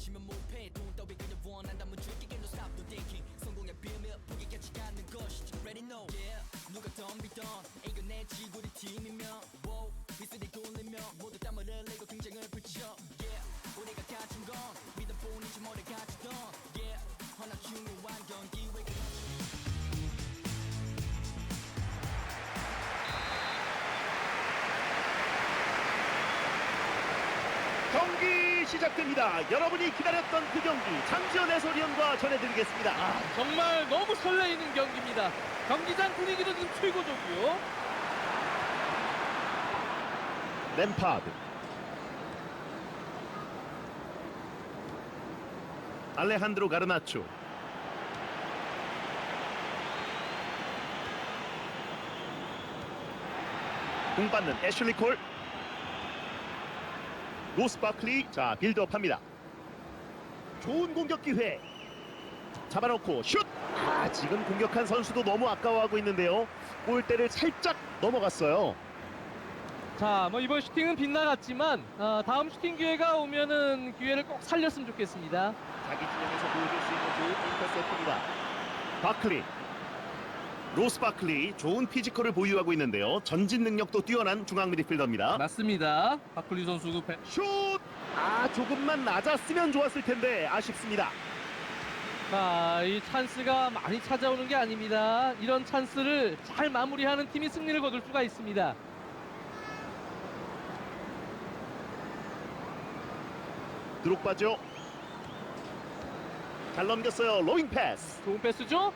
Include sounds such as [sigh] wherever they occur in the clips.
심연 못해 돈 따위 그냥 원한다면 줄게 no stop no thinking. 성공의 비밀 포기까지 가는 것이지. Ready no yeah. 누가 덤비던 이겨내지 우리 팀이면 wow 비스디 굴리며. 모두 땀을 흘리고 경쟁을 펼쳐 yeah 우리가 가진 건 믿음뿐이지 뭐를 가지던. Yeah 허나 중요한 건 기회가 시작됩니다. 여러분이 기다렸던 그 경기 장지현 해설위원과 전해드리겠습니다. 아, 정말 너무 설레이는 경기입니다. 경기장 분위기도 지금 최고조고요. 램파드 알레한드로 가르나초 공 받는 애슐리 콜 로스 바클리 자 빌드업합니다 좋은 공격 기회 잡아놓고 슛! 아 지금 공격한 선수도 너무 아까워하고 있는데요 골대를 살짝 넘어갔어요 자, 뭐 이번 슈팅은 빗나갔지만 어, 다음 슈팅 기회가 오면은 기회를 꼭 살렸으면 좋겠습니다. 자기 진영에서 보여줄 수 있는 좋은 인터셉트입니다. 바클리. 로스 바클리 좋은 피지컬을 보유하고 있는데요. 전진 능력도 뛰어난 중앙 미드필더입니다. 맞습니다. 바클리 선수 그 배- 슛! 아 조금만 낮았으면 좋았을 텐데 아쉽습니다. 자, 이 찬스가 많이 찾아오는 게 아닙니다. 이런 찬스를 잘 마무리하는 팀이 승리를 거둘 수가 있습니다. 드록바죠. 잘 넘겼어요. 로잉 패스. 좋은 패스죠?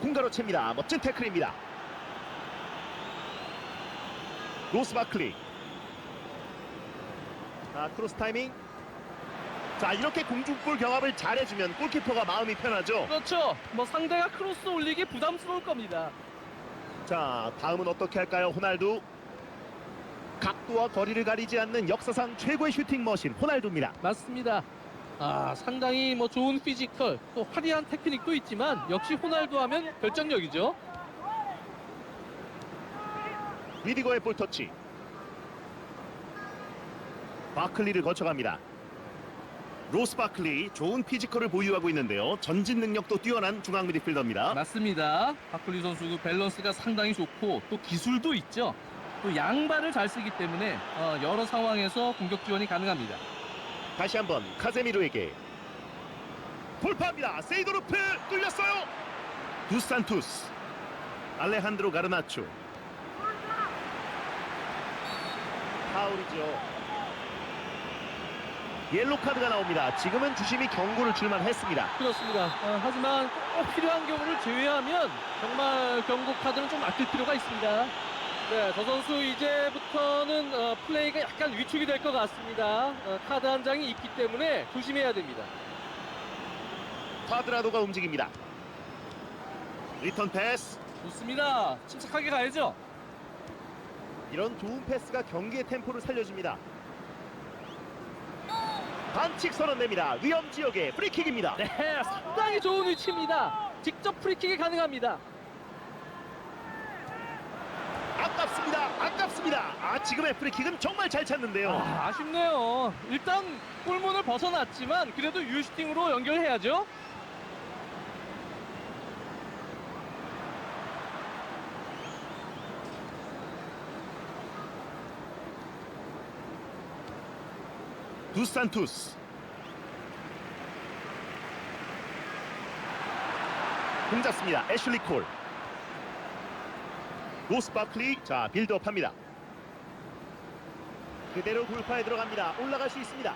공가로 챕니다. 멋진 태클입니다. 로스 바클리. 자, 크로스 타이밍. 자, 이렇게 공중볼 경합을 잘해주면 골키퍼가 마음이 편하죠. 그렇죠. 뭐 상대가 크로스 올리기 부담스러울 겁니다. 자, 다음은 어떻게 할까요? 호날두. 각도와 거리를 가리지 않는 역사상 최고의 슈팅 머신 호날두입니다. 맞습니다. 아, 상당히 뭐 좋은 피지컬, 또 화려한 테크닉도 있지만 역시 호날두 하면 결정력이죠. 리디거의 볼터치. 바클리를 거쳐갑니다. 로스 바클리 좋은 피지컬을 보유하고 있는데요. 전진 능력도 뛰어난 중앙 미드필더입니다. 맞습니다. 바클리 선수 그 밸런스가 상당히 좋고 또 기술도 있죠. 또 양발을 잘 쓰기 때문에 어, 여러 상황에서 공격 지원이 가능합니다. 다시 한번 카제미로에게 돌파합니다. 세이도르프 뚫렸어요. 두산투스 알레한드로 가르나초 파울이죠. 옐로 카드가 나옵니다. 지금은 주심이 경고를 줄만 했습니다. 그렇습니다. 어, 하지만 꼭 필요한 경우를 제외하면 정말 경고 카드는 좀 아낄 필요가 있습니다. 네, 저 선수 이제부터는 어, 플레이가 약간 위축이 될 것 같습니다. 어, 카드 한 장이 있기 때문에 조심해야 됩니다. 쿼드라도가 움직입니다. 리턴 패스. 좋습니다. 침착하게 가야죠. 이런 좋은 패스가 경기의 템포를 살려줍니다. 반칙 선언됩니다. 위험 지역의 프리킥입니다. 네, 상당히 좋은 위치입니다. 직접 프리킥이 가능합니다. 아깝습니다. 아깝습니다. 아 지금의 프리킥은 정말 잘 찼는데요. 아, 아쉽네요. 일단 골문을 벗어났지만 그래도 유슈팅으로 연결해야죠. 두산투스. 공 잡습니다. 애슐리 콜. 로스 바클리 자 빌드업합니다. 그대로 돌파에 들어갑니다. 올라갈 수 있습니다.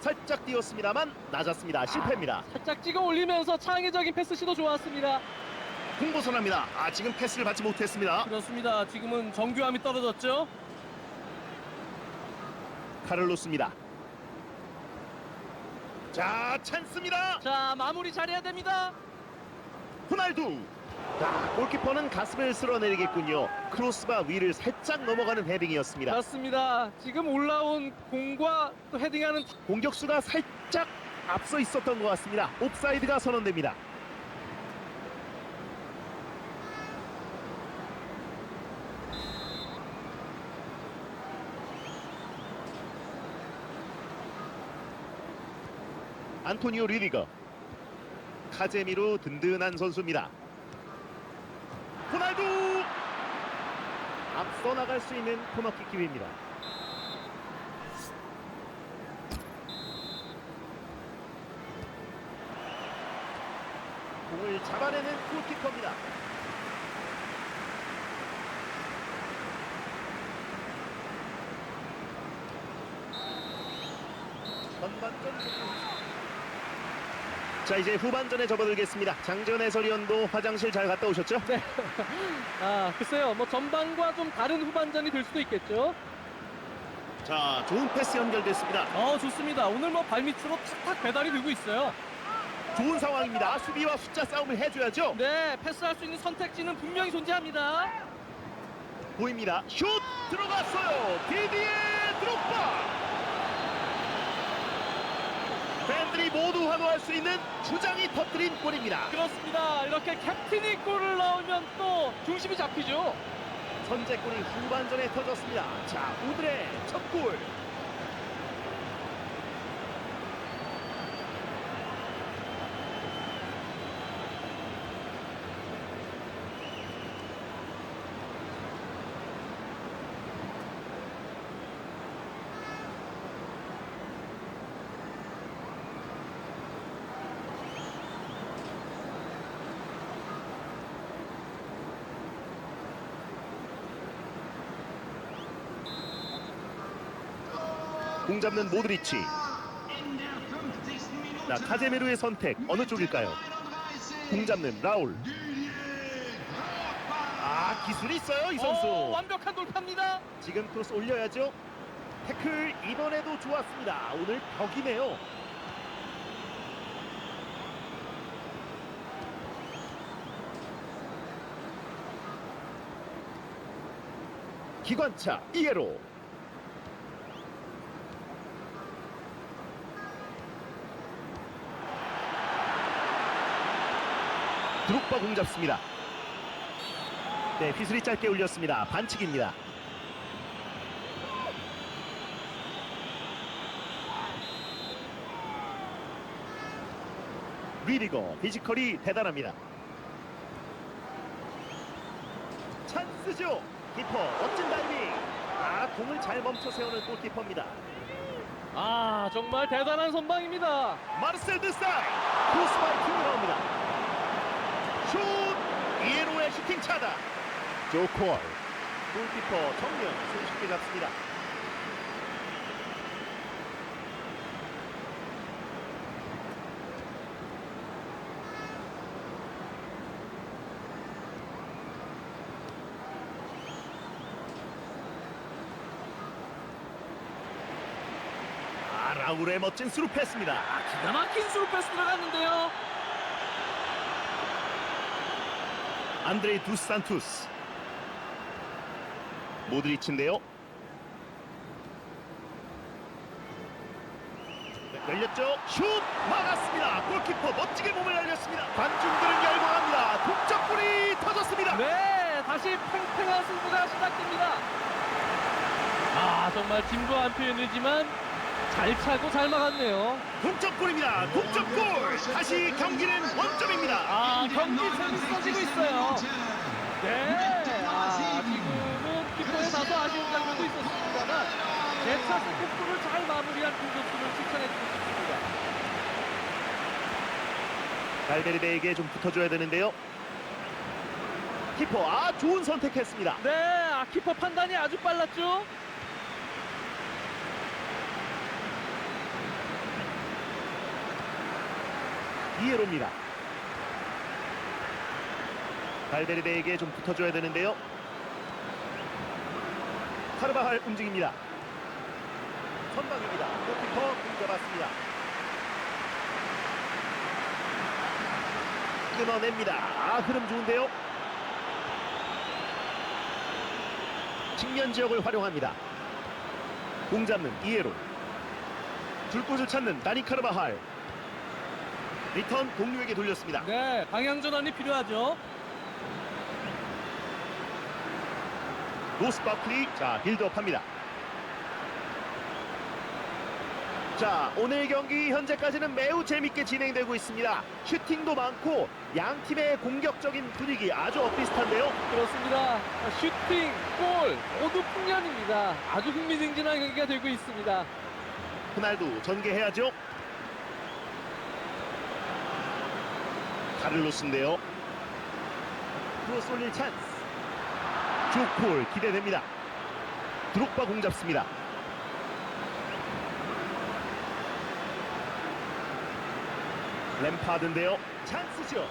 살짝 뛰었습니다만 낮았습니다. 실패입니다. 살짝 찍어 올리면서 창의적인 패스 시도 좋았습니다. 홍보선합니다. 아 지금 패스를 받지 못했습니다. 그렇습니다. 지금은 정교함이 떨어졌죠. 카를로스입니다. 자 찬스입니다. 자, 마무리 잘해야 됩니다. 호날두. 자 골키퍼는 가슴을 쓸어내리겠군요. 크로스바 위를 살짝 넘어가는 헤딩이었습니다. 맞습니다. 지금 올라온 공과 또 헤딩하는 공격수가 살짝 앞서 있었던 것 같습니다. 옵사이드가 선언됩니다. 안토니오 리디거 카제미로 든든한 선수입니다. 호날두 뻗어나갈 수 있는 코너킥 기회입니다. 공을 잡아내는 골키퍼입니다. 전반전. 자 이제 후반전에 접어들겠습니다. 장전 해설위원도 화장실 잘 갔다 오셨죠? 네. [laughs] 아, 글쎄요. 뭐 전반과 좀 다른 후반전이 될 수도 있겠죠. 자 좋은 패스 연결됐습니다. 어, 좋습니다. 오늘 뭐 발밑으로 탁탁 배달이 되고 있어요. 좋은 상황입니다. 수비와 숫자 싸움을 해줘야죠. 네, 패스할 수 있는 선택지는 분명히 존재합니다. 보입니다. 슛 들어갔어요. 디디에 드롭바. 팬들이 모두 환호할 수 있는 주장이 터뜨린 골입니다. 그렇습니다. 이렇게 캡틴이 골을 넣으면 또 중심이 잡히죠. 선제골이 후반전에 터졌습니다. 자 오늘의 첫 골. 공 잡는 모드리치. 자 카제메루의 선택 어느 쪽일까요? 공 잡는 라울. 아 기술이 있어요 이 선수. 어, 완벽한 돌파입니다. 지금 크로스 올려야죠. 태클 이번에도 좋았습니다. 오늘 벽이네요. 기관차 이해로 드록바 공 잡습니다. 네, 휘슬이 짧게 올렸습니다. 반칙입니다. 리디거 피지컬이 대단합니다. 찬스죠. 키퍼 멋진 다이빙. 아 공을 잘 멈춰 세우는 골키퍼입니다. 아, 정말 대단한 선방입니다. 마르셀 드스타이 크로스바이킹이 나옵니다. 슛 이에로의 슈팅 차다. 조콜 골키퍼 정면 손쉽게 잡습니다. 아 라울의 멋진 스루 패스입니다. 아, 기가 막힌 수루 패스 들어갔는데요. 안드레이 두산투스. 모드리치인데요. 네, 열렸죠? 슛! 막았습니다. 골키퍼 멋지게 몸을 날렸습니다. 관중들은 열광합니다. 동점골이 터졌습니다. 네, 다시 팽팽한 승부가 시작됩니다. 아, 정말 진부한 표현이지만 잘 차고 잘 막았네요. 동점골입니다. 동점골! 다시 경기는 원점입니다. 아, 경기 재밌어지고 있어요. 네, 아, 지금은 키퍼의 다소 아쉬운 장면도 있었습니다만 대차 스코프를 잘 마무리한 공격수를 칭찬해주고 싶습니다. 발베르데에게 좀 붙어줘야 되는데요 키퍼 아 좋은 선택했습니다 네, 아, 키퍼 판단이 아주 빨랐죠. 이에로입니다. 발베르데에게 좀 붙어줘야 되는데요. 카르바할 움직입니다. 선방입니다. 골키퍼 공 잡았습니다. 끊어냅니다. 아 흐름 좋은데요. 측면 지역을 활용합니다. 공 잡는 이에로. 줄 곳을 찾는 다니 카르바할. 리턴 동료에게 돌렸습니다. 네, 방향 전환이 필요하죠. 로스 바클리 자 빌드업합니다. 자, 오늘 경기 현재까지는 매우 재밌게 진행되고 있습니다. 슈팅도 많고 양 팀의 공격적인 분위기 아주 엇비슷한데요. 그렇습니다. 슈팅, 골 모두 풍년입니다. 아주 흥미진진한 경기가 되고 있습니다. 호날두 전개해야죠. 카를로스인데요. 크로스 올릴 찬스. 주콜 기대됩니다. 드록바 공 잡습니다. 램파드인데요. 찬스죠.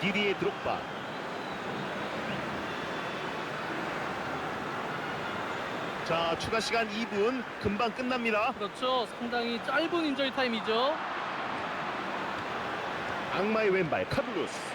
디디의 드록바. 자, 추가 시간 2분 금방 끝납니다. 그렇죠. 상당히 짧은 인저리 타임이죠. 악마의 왼발 카블루스